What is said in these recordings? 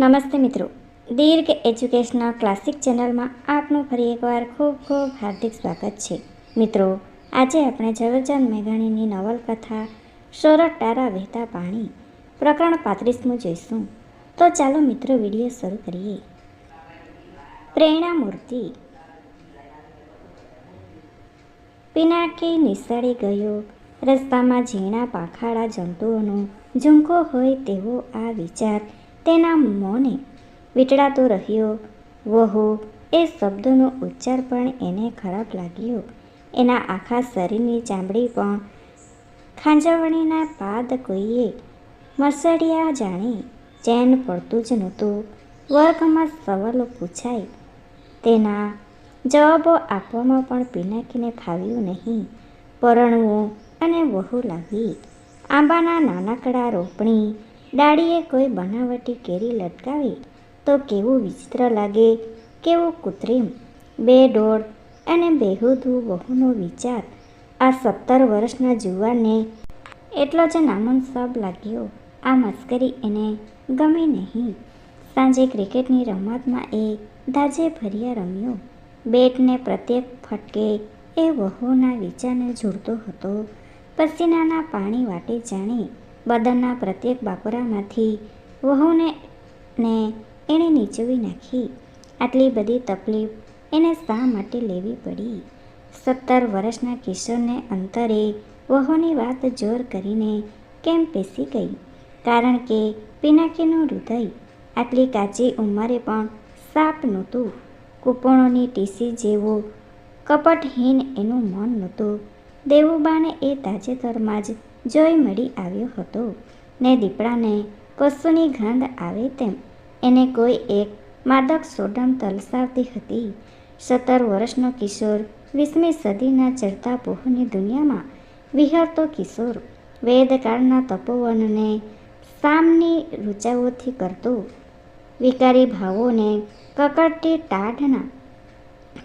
નમસ્તે મિત્રો. દીર્ઘ educational classic ચેનલમાં આપનું ફરી એકવાર ખૂબ ખૂબ હાર્દિક સ્વાગત છે. મિત્રો, આજે આપણે ઝવેરચંદ મેઘાણીની નવલકથા સોરઠ ટારા વહેતા પાણી, પ્રકરણ પાંત્રીસમું જોઈશું. તો ચાલો મિત્રો વીડિયો શરૂ કરીએ. પ્રેરણા મૂર્તિ પિનાકી નિસળી ગયો, રસ્તામાં ઝીણા પાંખાડા જંતુઓનો ઝુંકો હોય તેવો આ વિચાર તેના મોંને વીંટળાતો રહ્યો. વહુ એ શબ્દનો ઉચ્ચાર પણ એને ખરાબ લાગ્યો. એના આખા શરીરની ચામડી પણ ખાંજવણીના પાદ કોઈએ મસડિયા જાણે ચેન પડતું જ નહોતું. વર્ગમાં સવાલો પૂછાય. તેના જવાબો આપવામાં પણ પિનાકીને ફાવ્યું નહીં. પરણવું અને વહુ લાવી આંબાના નાનકડા રોપણી ડાળીએ કોઈ બનાવટી કેરી લટકાવી તો કેવું વિચિત્ર લાગે, કેવું કૃત્રિમ. બે દોડ અને બેહુદું વહુનો વિચાર આ સત્તર વર્ષના જુવાનને એટલો જ નામનસાબ લાગ્યો. આ મસ્કરી એને ગમે નહીં. સાંજે ક્રિકેટની રમતમાં એ દાજે ભર્યા રમ્યો. બેટને પ્રત્યેક ફટકે એ વહુના વિચારને જોડતો હતો. પસીનાના પાણી વાટે જાણે બદનના પ્રત્યેક બાપરામાંથી વહુને ને એણે નીચવી નાખી. આટલી બધી તકલીફ એને શા માટે લેવી પડી? સત્તર વર્ષના કિશોરને અંતરે વહુની વાત જોર કરીને કેમ પેસી ગઈ? કારણ કે પિનાકીનું હૃદય આટલી કાચી ઉંમરે પણ સાપ નહોતું. કૂપણોની ટીસી જેવું કપટહીન એનું મન નહોતું. દેવુબાને એ તાજેતરમાં જ જોઈ મળી આવ્યો હતો. ને દીપડાને પશુની ગંધ આવે તેમ એને કોઈ એક માદક સોડમ તલસાવતી હતી. સત્તર વર્ષનો કિશોર વીસમી સદીના ચડતા પોહની દુનિયામાં વિહરતો કિશોર વેદકાળના તપોવનને સામની રૂચાઓથી કરતો. વિકારી ભાવોને કકડતી ટાઢના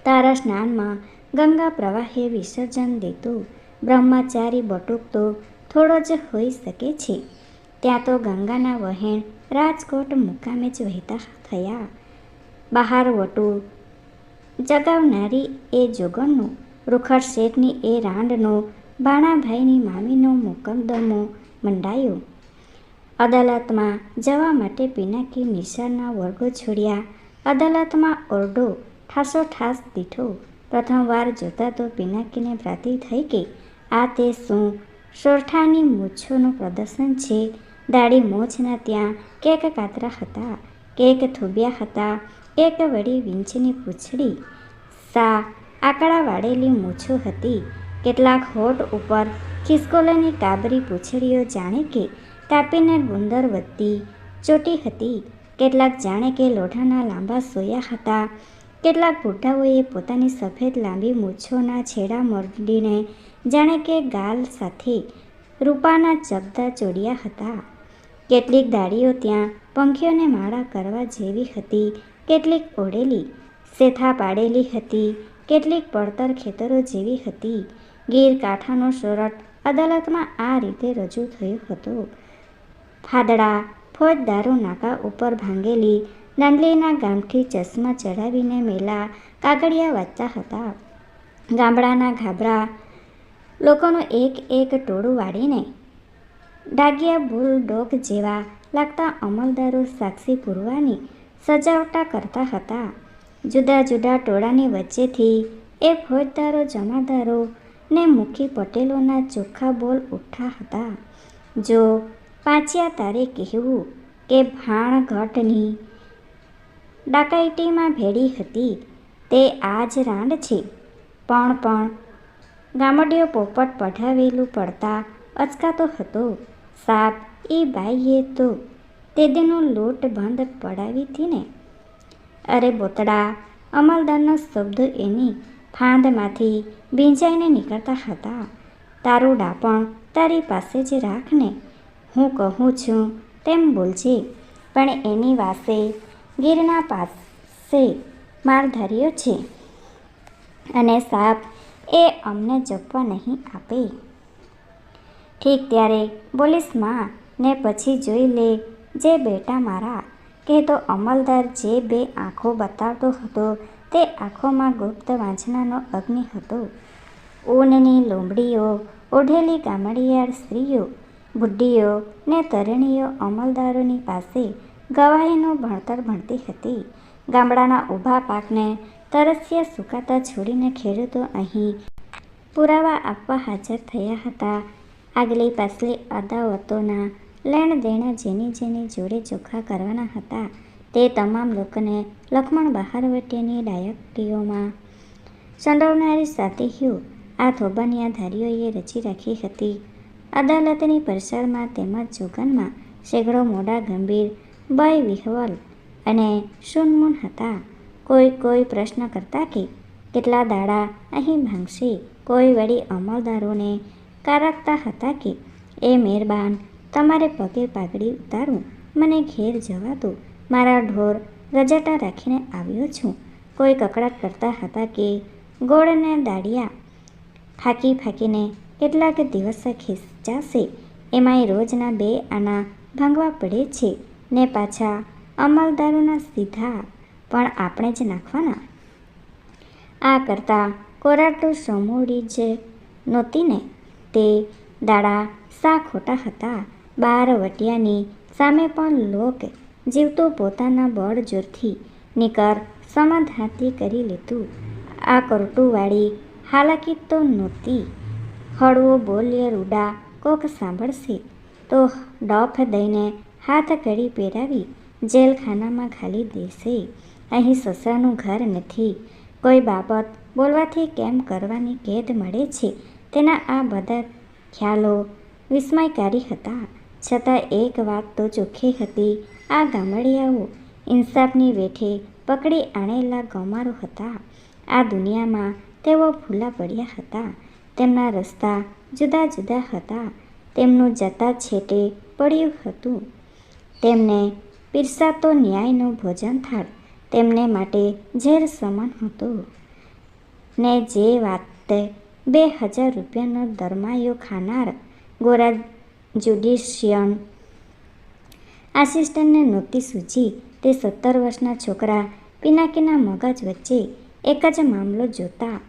તારા સ્નાનમાં ગંગા પ્રવાહે વિસર્જન દેતું બ્રહ્મચારી બટુક તો થોડો જ હોઈ શકે છે. ત્યાં તો ગંગાના વહેણ રાજકોટ મુકામે જ વહેતા થયા. બહાર વટું જગાવનારી એ જોગણનું, રૂખર શેઠની એ રાંડનો ભાણાભાઈની મામીનો મુકદ્દમો મંડાયો. અદાલતમાં જવા માટે પિનાકી નિશાળના વર્ગો છોડ્યા. અદાલતમાં ઓરડો ઠાસો ઠાસ દીઠો. પ્રથમવાર જોતા તો પિનાકીને ભ્રાતી થઈ કે આ તે શું? સોરઠાની મૂછોનું પ્રદર્શન છે. દાઢી મોછના ત્યાં કેક કાતરા હતા, કેક થોબ્યા હતા એક વળી વિંછની પૂંછડી, સા, આકડા વાળેલી મૂછો હતી. કેટલાક હોઠ ઉપર ખિસકોલાની કાબરી પૂંછડીઓ જાણે કે કાપીને ગુંદર વધતી ચોટી હતી. કેટલાક જાણે કે લોઢાના લાંબા સોયા હતા. કેટલાક બુઢાઓએ પોતાની સફેદ લાંબી મૂછોના છેડા મરડીને જાણે કે ગાલ સાથે રૂપાના ચગદા ચોડ્યા હતા. કેટલીક દાડીઓ ત્યાં પંખીઓને માળા કરવા જેવી હતી, કેટલીક ઓળેલી સેથા પાડેલી હતી, કેટલીક પડતર ખેતરો જેવી હતી. ગીર કાંઠાનો સોરઠ અદાલતમાં આ રીતે રજૂ થયો હતો. ફાદડા ફોજદારો નાકા ઉપર ભાંગેલી દાંડલીના ગામથી ચશ્મા ચડાવીને મેલા કાગળિયા વાંચતા હતા. ગામડાના ગાભરા લોકોનું એક એક ટોળું વાળીને ડાગિયા બુલડોગ જેવા લાગતા અમલદારો સાક્ષી પૂરવાની સજાવટા કરતા હતા. જુદા જુદા ટોળાની વચ્ચેથી એ ફોજદારો જમાદારો ને મુખી પટેલોના ચોખ્ખા બોલ ઉઠા હતા. જો પાંચિયા તારે કહેવું કે ભાણઘટની ડાકાઈટીમાં ભેળી હતી. તે આ જ રાંડ છે. પણ પણ, ગામડીઓ પોપટ પઢાવેલું પડતા અચકાતો હતો. સાપ, એ બાઈએ તો. તે દિનો લોટ બંધ પડાવી હતી ને. અરે બોતડા, અમલદારનો શબ્દ એની ફાંદમાંથી ભીંજાઈને નીકળતા હતા. તારું ડાપણ તારી પાસે જ રાખને હું કહું છું, તેમ બોલજે. પણ એની વાસે ગીરના પાસે માર ધર્યો છે અને સાપ એ અમને જપવા નહીં આપે. ઠીક ત્યારે બોલીશમાં ને પછી જોઈ લે જે બેટા મારા કહેતો અમલદાર જે બે આંખો બતાવતો હતો તે આંખોમાં ગુપ્ત વાંચનાનો અગ્નિ હતો. ઊનની લોમડીઓ, ઓઢેલી ગામડિયાળ સ્ત્રીઓ, બુઢીઓ ને તરણીઓ અમલદારોની પાસે ગવાહીનું ભણતર ભણતી હતી. ગામડાના ઊભા પાકને તરસ્યા સુકાતા છોડીને ખેડૂતો અહીં પુરાવા આપવા હાજર થયા હતા. આગલી પાછલી અદાવતોના લેણ દેણ જેની જેની જોડે ચોખ્ખા કરવાના હતા, તે તમામ લોકોને લખમણ બહારવટીની ડાયકટીઓમાં સંડોવનારી સાતીહીઓ આ થોબાનિયાધારીઓએ રચી રાખી હતી. અદાલતની પરસાળમાં તેમજ જોગનમાં સેંકડો મોડા ગંભીર ભય વિહવલ અને સુનમુન હતા. કોઈ કોઈ પ્રશ્ન કરતા કે કેટલા દાડા અહીં ભાંગશે? કોઈ વળી અમલદારોને કારકતા હતા કે, એ મહેરબાન તમારે પગે પાઘડી ઉતારું. મને ઘેર જવા દો. મારા ઢોર રજાટા રાખીને આવ્યો છું. કોઈ કકડાટ કરતા હતા કે, ગોળને દાડિયા ફાંકી ફાંકીને કેટલાક દિવસ ખેંચાશે એમાંય રોજના બે આના ભાંગવા પડે છે. ને પાછા અમલદારોના સીધા પણ આપણે જ નાખવાના. આ કરતાં કોરાટું સમૂડી જ નહોતી ને તે દાડા સા ખોટા હતા. બાર વટિયાની સામે પણ લોક જીવતો પોતાના બળ જોરથી નિકર સમાધાતી કરી લેતું આ કરટુંવાળી હાલાકી તો નહોતી હળવો બોલ્યે રૂડા, કોક સાંભળશે? તો ડફ દઈને હાથ ઘડી પહેરાવી જેલખાનામાં ઘાલી દેશે. અહીં સસરાનું ઘર નથી. કોઈ બાબત બોલવાથી કેમ કરવાની કેદ મળે છે? તેના આ બધા ખ્યાલો વિસ્મયકારી હતા. છતાં એક વાત તો ચોખ્ખી હતી. આ ગામડિયાઓ ઇન્સાફની વેઠે પકડી આણેલા ગમારો હતા. આ દુનિયામાં તેઓ ભૂલા પડ્યા હતા. તેમના રસ્તા જુદા જુદા હતા. તેમનું જતા છેટે પડ્યું હતું. તેમને પીરસાતો ન્યાયનું ભોજન થાળ, તેમને માટે ઝેર સમાન હતું. ને જે વાતે બે હજાર રૂપિયાનો દરમાયો ખાનાર ગોરા જ્યુડિશિયન આસિસ્ટન્ટને નહોતી સૂચી તે સત્તર વર્ષના છોકરા પિનાકીના મગજ વચ્ચે એક જ મામલો જોતા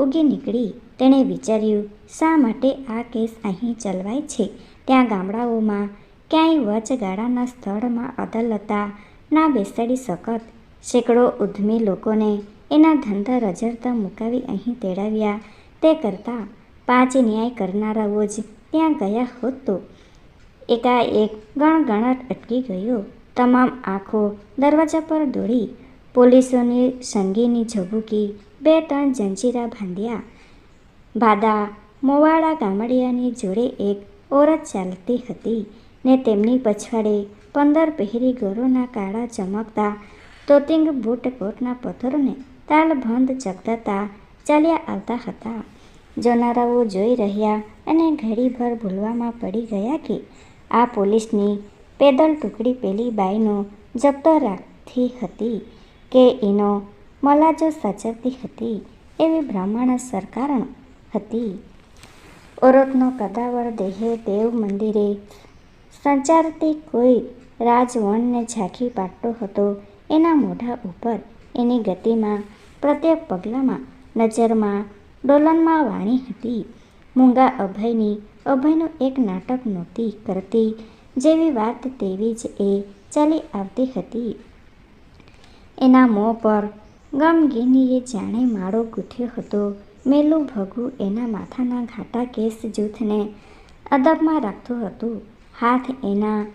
ઉગી નીકળી. તેણે વિચાર્યું, શા માટે આ કેસ અહીં ચલવાય છે? ત્યાં ગામડાઓમાં ક્યાંય વચગાળાના સ્થળમાં અદલતા ના બેસાડી શકત. સેંકડો ઉદ્યમી લોકોને એના ધંધા રજરતા મુકાવી અહીં તેડાવ્યા. તે કરતાં પાંચ ન્યાય કરનારાઓ જ ત્યાં ગયા હોત તો એકાએક ગણગણાટ અટકી ગયો. તમામ આંખો દરવાજા પર દોડી. પોલીસોની સંગીની ઝબૂકી બે ત્રણ જંજીરા બાંધ્યા. ભાદા મોવાડા ગામડિયાની જોડે એક ઓરત ચાલતી હતી. ને તેમની પછવાડે પંદર પહેરી ગોરોના કાળા ચમકતા. તોતિંગ બૂટ કોટના પથ્થરોને તાલભંધ ચકતાતા ચાલ્યા આવતા હતા. જોનારાઓ જોઈ રહ્યા અને ઘડીભર ભૂલવામાં પડી ગયા કે આ પોલીસની પેદલ ટુકડી પેલી બાઈનો જપ્તો રાખતી હતી કે એનો મલાજો સાચવતી હતી એવી બ્રાહ્મણ સરકારણ હતી. ઓરતનો કદાવર દેહે દેવ મંદિરે સંચારતી કોઈ રાજવણને ઝાંખી પાડતો હતો. એના મોઢા ઉપર એની ગતિમાં, પ્રત્યેક પગલામાં, નજરમાં, ડોલનમાં વાણી હતી. મૂંગા અભયની, અભયનું એક નાટક નહોતી કરતી, જેવી વાત તેવી જ એ ચાલી આવતી હતી. એના મોં પર ગમગીનીએ જાણે માળો ગૂંથ્યો હતો. મેલું ભગું એના માથાના ઘાટા કેસ જૂથને અદબમાં રાખતું હતું. હાથ એના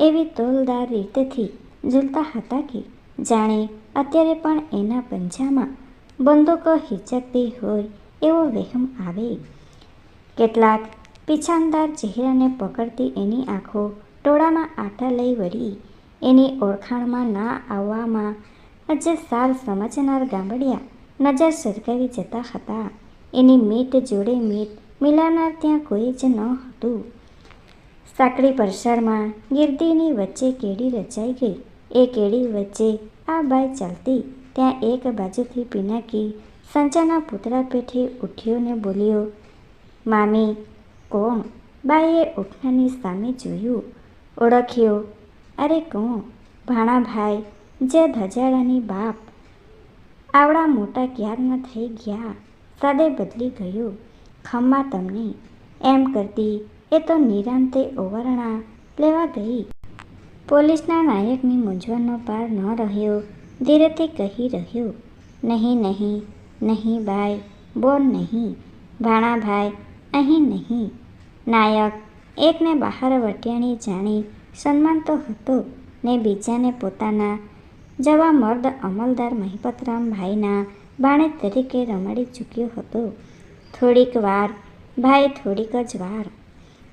એવી તોલદાર રીતેથી ઝૂલતા હતા કે જાણે અત્યારે પણ એના પંજામાં બંદૂકો હિચકતી હોય એવો વહેમ આવે. કેટલાક પીછાનદાર ચહેરાને પકડતી એની આંખો ટોળામાં આટા લઈ વળી એની ઓળખાણમાં ના આવવામાં જ સાર સમજનાર ગામડિયા નજર સરકાવી જતા હતા. એની મીટ જોડે મીટ મિલાનાર ત્યાં કોઈ જ ન હતું. સાંકડી પરસાળમાં ગીર્દીની વચ્ચે કેડી રચાઈ ગઈ. એ કેડી વચ્ચે આ બાઈ ચાલતી, ત્યાં એક બાજુથી પિનાકી સંચાના પૂતળા પેઠે ઉઠ્યો ને બોલ્યો, મામી, કોણ? બાઈએ ઉઠનાની સામે જોયું, ઓળખ્યો, અરે કોણ? ભાણાભાઈ, જે ધજાડાની બાપ. આવડા મોટા ક્યારના થઈ ગયા, સાદે બદલી ગયું. ખમ્મા તમને, એમ કરતી એ તો નિરાંતે ઓવરણા લેવા ગઈ. પોલીસના નાયકની મૂંઝવણનો પાર ન રહ્યો. ધીરેથી કહી રહ્યો, નહીં નહીં નહીં ભાઈ, બોલ નહીં ભાણાભાઈ અહીં નહીં. નાયક એકને બહાર વટિયાણી જાણી સન્માન તો હતો ને બીજાને પોતાના જવા મર્દ અમલદાર મહિપતરામભાઈના બાણે તરીકે રમાડી ચૂક્યો હતો. થોડીક વાર, ભાઈ થોડીક જ વાર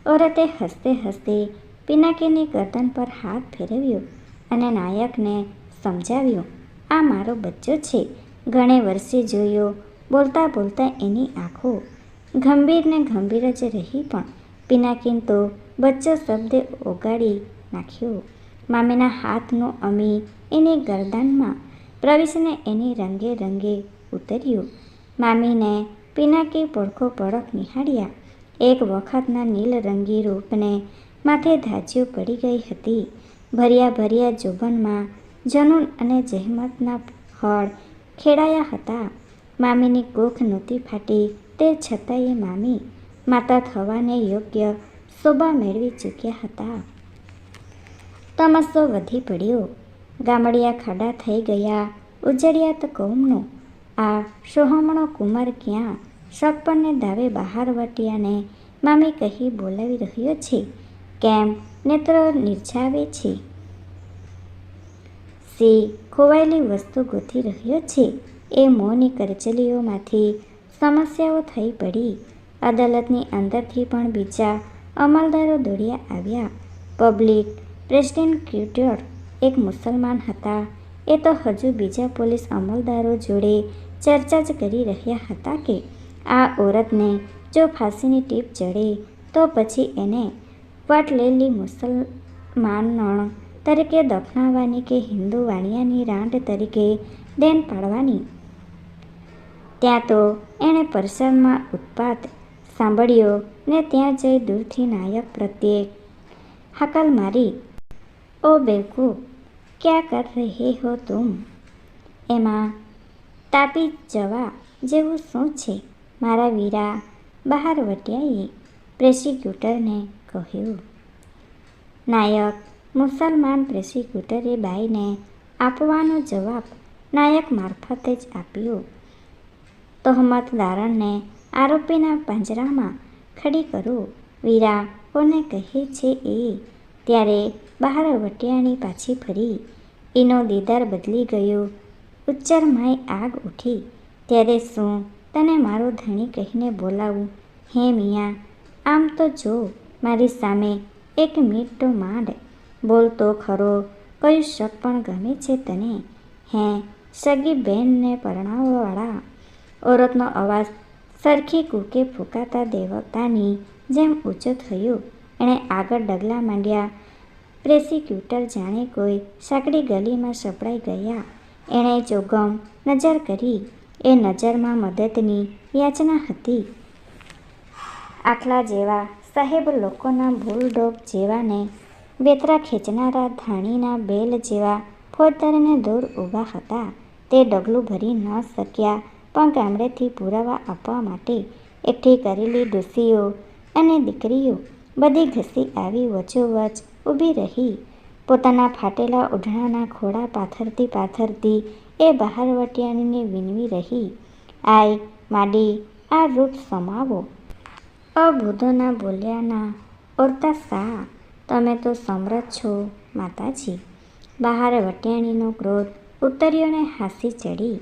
ઓરતે હસતે હસતે પિનાકીની ગરદન પર હાથ ફેરવ્યો અને નાયકને સમજાવ્યું, આ મારો બચ્ચો છે. ઘણે વર્ષે જોયો, બોલતા બોલતા એની આંખો ગંભીર ને ગંભીર જ રહી પણ પિનાકીન તો બચ્ચો શબ્દે ઓગાળી નાખ્યો. મામીના હાથનો અમી એની ગરદનમાં પ્રવેશને એની રંગે રંગે ઉતર્યું. મામીને પિનાકી પડખો પડખ નિહાળ્યા. એક વખતના નીલરંગી રૂપને માથે ધાજીઓ પડી ગઈ હતી. ભર્યા ભર્યા જોબનમાં જનૂન અને જહેમતના હળ ખેડાયા હતા. મામીની કોખ નહોતી ફાટી તે છતાંય મામી માતા થવાને યોગ્ય શોભા મેળવી ચૂક્યા હતા. તમસો વધી પડ્યો. ગામડિયા ખાડા થઈ ગયા. ઉજળિયાત કૌમનો આ સોહમણો કુમાર ક્યાં શકપણને દાવે બહાર વટ્યાને મામી કહી બોલાવી રહ્યો છે. કેમ? નેત્ર નિર્જાવે છે. સી ખોવાયેલી વસ્તુ ગોતી રહ્યો છે. એ મોંની કરચલીઓમાંથી સમસ્યાઓ થઈ પડી. અદાલતની અંદરથી પણ બીજા અમલદારો દોડ્યા આવ્યા. પબ્લિક પ્રેસ્ટિક્યુટર એક મુસલમાન હતા. એ તો હજુ બીજા પોલીસ અમલદારો જોડે ચર્ચા જ કરી રહ્યા હતા કે આ ઓરતને જો ફાંસીની ટીપ ચડે, તો પછી એને વટલેલી મુસલમાનણ તરીકે દફનાવવાની કે હિન્દુ વાણિયાની રાંડ તરીકે દેન પાડવાની? ત્યાં તો એણે પરસાદમાં ઉત્પાત સાંભળ્યો ને ત્યાં જઈ દૂરથી નાયક પ્રત્યે હાકલ મારી, ઓ બેવકૂફ, ક્યાં કર રહે હો તુમ? એમાં તાપી જવા જેવું શું છે? મારા વીરા બહાર વટ્યાએ પ્રેસિક્યુટરને કહ્યું, નાયક, મુસલમાન પ્રેસિક્યુટરે બાઈને આપવાનો જવાબ નાયક મારફતે જ આપ્યો. તહોમતદારને આરોપીના પાંજરામાં ખડી કરો. વીરા કોને કહે છે એ? ત્યારે બહાર વટિયાણી પાછી ફરી એનો દીદાર બદલી ગયો. ઉચ્ચરમાય આગ ઉઠી. ત્યારે શું તને મારો ધણી કહીને બોલાવું. હે મિયા, આમ તો જો, મારી સામે એક તો માંડ. બોલતો ખરો, કયું શક પણ ગમે છે તને? હે, સગી બેનને પરણાવવાળા ઓરતનો અવાજ સરખી કૂકે ફૂંકાતા દેવતાની જેમ ઊંચો થયો. એણે આગળ ડગલા માંડ્યા. પ્રેસિક્યુટર જાણે કોઈ સાંકડી ગલીમાં સપડાઈ ગયા. એણે જોગમ નજર કરી. એ નજરમાં મદદની યાચના હતી. આટલા જેવા સાહેબ લોકોના બુલડોગ જેવાને વેતરા ખેંચનારા ધાણીના બેલ જેવા ફોજદારને દૂર ઊભા હતા. તે ડગલું ભરી ન શક્યા પણ ગામડેથી પુરાવા આપવા માટે એકઠી કરેલી ડોસીઓ અને દીકરીઓ બધી ઘસી આવી વચોવચ ઊભી રહી. પોતાના ફાટેલા ઓઢણાના ખોળા પાથરતી પાથરતી એ બહાર વટિયાણીને વિનવી રહી. આય, માડી, આ રૂપ સમાવો. અબુધોના બોલ્યાના ઓરતા સા, તમે તો સમરથ છો, માતાજી. બહાર વટિયાણીનો ક્રોધ ઉતર્યો હાસી ચડી.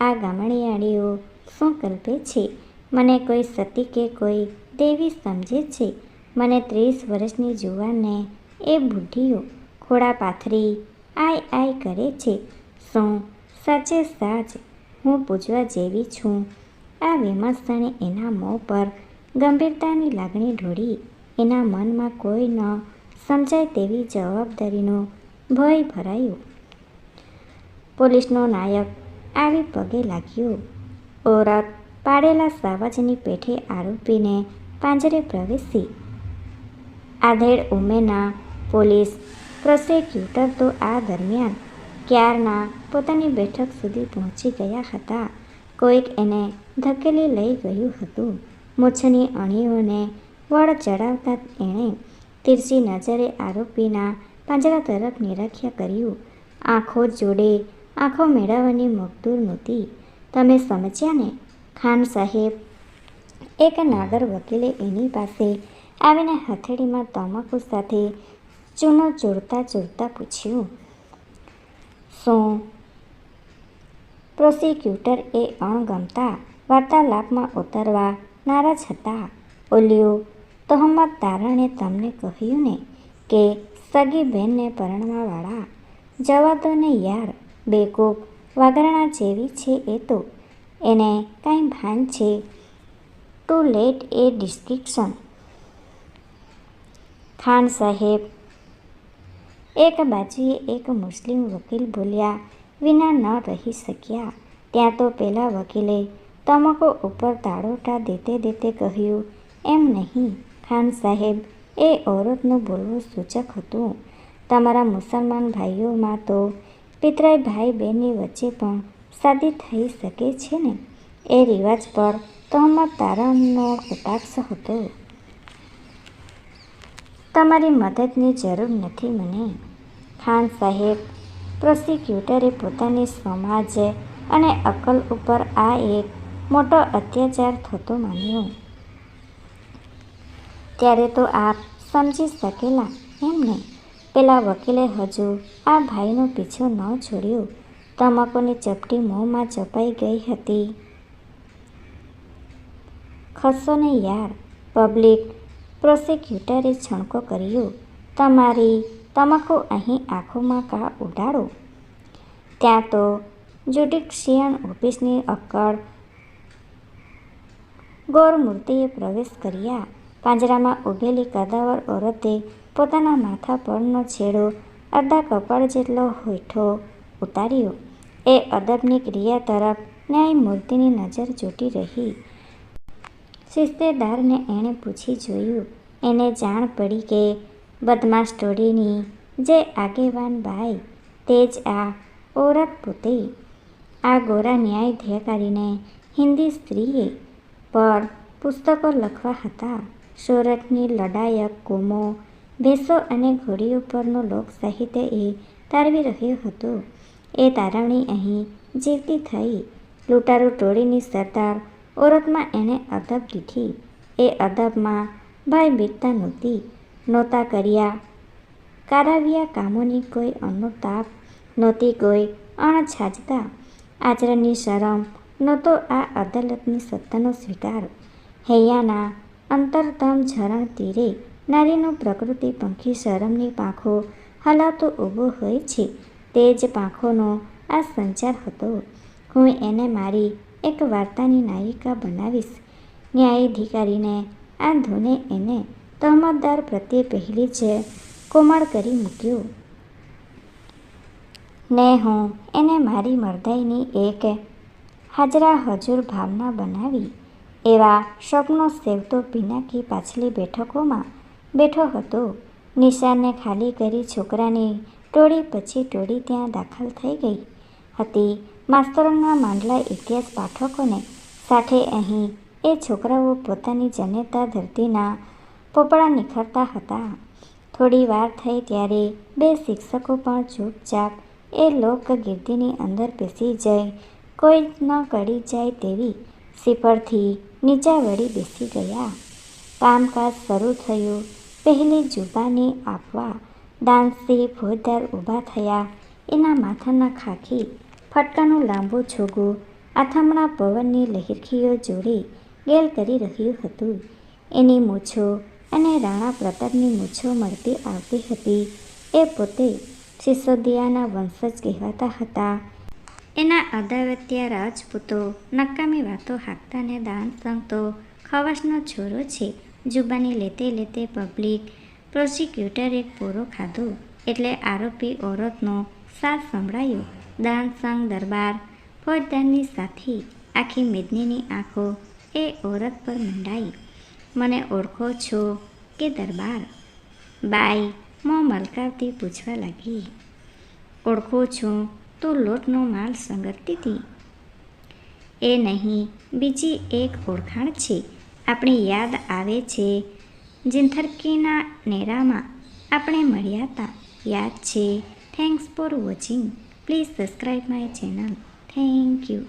આ ગામડિયાળીઓ શું કલ્પે છે? મને કોઈ સતી કે કોઈ દેવી સમજે છે? મને ત્રીસ વર્ષની જુવાનને એ બુઢીઓ ખોડા પાથરી આય આય કરે છે. શું સાચે સાચ હું પૂછવા જેવી છું. આ વિમર્શણે એના મોં પર ગંભીરતાની લાગણી ઢોળી, એના મનમાં કોઈ ન સમજાય તેવી જવાબદારીનો ભય ભરાયો. પોલીસનો નાયક આવી પગે લાગ્યો. ઓરત પાડેલા સાવજની પેઠે આરોપીને પાંજરે પ્રવેશી. આધેડ ઉમેના પોલીસ પ્રોસિક્યુટર તો આ દરમિયાન ક્યારના પોતાની બેઠક સુધી પહોંચી ગયા હતા. કોઈક એને ધકેલી લઈ ગયું હતું. મૂછની અણીઓને વળ ચડાવતા એણે તીરસી નજરે આરોપીના પાંજરા તરફ નિરાખ્યા કર્યું. આંખો જોડે આંખો મેળવવાની મકદૂર નહોતી તમે સમજ્યા ને? ખાન સાહેબ, એક નાગર વકીલે એની પાસે આવીને હથેળીમાં તમાકુ સાથે ચૂનો ચોરતા ચોરતા પૂછ્યું શું પ્રોસિક્યુટર એ અણગમતા વાર્તાલાપમાં ઉતરવા નારાજ હતા. ઓલિયો, તોહમ્મદ તારણે તમને કહ્યું ને કે સગી બહેનને પરણવાવાળા જવા દો ને યાર, બેકૂફ, વાગરણા જેવી છે એ તો. એને કાંઈ ભાન છે? ટુ લેટ એ ડિસ્ક્રિપ્શન ખાન સાહેબ એક બાજુએ એક મુસ્લિમ વકીલ બોલ્યા, વિના ન રહી શક્યા. ત્યાં તો પેલા વકીલે તમાકુ ઉપર તાળોટા દેતે દેતે કહ્યું, એમ નહીં, ખાન સાહેબ, એ ઔરતનું બોલવું સૂચક હતું. તમારા મુસલમાન ભાઈઓમાં તો પિતરાઈ ભાઈ બહેનની વચ્ચે પણ શાદી થઈ શકે છે ને? એ રિવાજ પર તહોમત તારણનો કટાક્ષ હતો. તમારી મદદની જરૂર નથી મને. ખાન સાહેબ પ્રોસિક્યુટરે પોતાની સમાજ અને અકલ ઉપર આ એક મોટો અત્યાચાર થતો માન્યો. ત્યારે તો આપ સમજી શકેલા એમ ને પેલા વકીલે હજુ આ ભાઈનો પીછો ન છોડ્યો. તમાકુની ચપટી મોંમાં ચપાઈ ગઈ હતી. ખસો ને યાર, પબ્લિક પ્રોસિક્યુટરે છણકો કર્યો. તમારી તમાકુ અહીં આંખોમાં કા ઉડાડો. ત્યાં તો જ્યુડિશિયન ઓફિસની અક્કડ ગોરમૂર્તિએ પ્રવેશ કર્યા. પાંજરામાં ઊભેલી કદાવર ઓરતે પોતાના માથા પરનો છેડો અડધા કપાળ જેટલો હોઠો ઉતાર્યો. એ અદબની ક્રિયા તરફ ન્યાયમૂર્તિની નજર ચોટી રહી. શિસ્તેદારને એણે પૂછી જોયું. એને જાણ પડી કે બદમાશ ટોળીની જે આગેવાન બાઈ, તે જ આ ઓરત પોતે આ ગોરા ન્યાયાધિકારીને હિન્દી સ્ત્રીએ પર પુસ્તકો લખવા હતા. સુરતની લડાયક કોમો ભેંસો અને ઘોડીઓ પરનું લોક સાહિત્ય એ તારવી રહ્યો હતો. એ તારવણી અહીં જીવતી થઈ. લૂંટારૂ ટોળીની સરદાર ઓરતમાં એણે અદબ દીઠી એ અદબમાં ભાઈ બીતતા નહોતી. નહોતા કર્યા. કારાવ્યા કામોની કોઈ અનુતાપ નહોતી, કોઈ અણછાજતા. આચરણની શરમ નહોતો આ અદાલતની સત્તાનો સ્વીકાર. હૈયાના અંતરતમ ઝરણ તીરે નારીનું પ્રકૃતિ પંખી શરમની પાંખો હલાવતો ઊભો હોય છે. તે જ પાંખોનો આ સંચાર હતો. હું એને મારી એક વાર્તાની નાયિકા બનાવીશ. ન્યાયાધિકારીને આ ધોને એને તહમતદાર પ્રત્યે પહેલી જ કોમળ કરી મૂક્યો. ને હું એને મારી મરદાઈની એક હાજરા હજુર ભાવના બનાવી, એવા સ્વપ્નો સેવતો પિનાકી પાછલી બેઠકોમાં બેઠો હતો. નિશાનને ખાલી કરી છોકરાની ટોળી પછી ટોળી ત્યાં દાખલ થઈ ગઈ. હતી માસ્તરોના માંડલા ઇતિહાસ પાઠકોને સાથે અહીં એ છોકરાઓ પોતાની જનેતા ધરતીના પોપડા નિખરતા હતા. થોડી વાર થઈ ત્યારે બે શિક્ષકો પણ ચૂપચાપ એ લોકગીર્દીની અંદર બેસી જઈ કોઈ ન કડી જાય તેવી સીપરથી નીચા વળી બેસી ગયા. કામકાજ શરૂ થયું. પહેલી જુબાની આપવા દાનસી ફોજદાર ઊભા થયા. એના માથાના ખાખી ફટકાનું લાંબુ છોગું આથમણા પવનની લહેરખીઓ જોડે ગેલ કરી રહ્યું હતું. એની મૂછો અને રાણા પ્રતાપની મૂછો મળતી આવતી હતી. એ પોતે સિસોદિયાના વંશજ કહેવાતા હતા. એના અદાવત્યા રાજપૂતો નકામી વાતો હાંકતા ને દાન સંગ તો ખવાસનો છોરો છે. જુબાની લેતે લેતે પબ્લિક પ્રોસિક્યુટરે પૂરો ખાધો એટલે આરોપી ઓરતનો સાથ સંભળાયો. દાન સંગ દરબાર ફોજદારની સાથી આખી મેદનીની આંખો એ ઓરત પર મંડાઈ. મને ઓળખો છો કે દરબાર? બાઈ, મોં મલકાવતી પૂછવા લાગી. ઓળખો છું તો લોટનો માલ સંગરતી હતી એ નહીં, બીજી એક ઓળખાણ છે. આપણી યાદ આવે છે, જિંથરકીના નેરામાં આપણે મળ્યા હતા યાદ છે thanks for watching please subscribe my channel thank you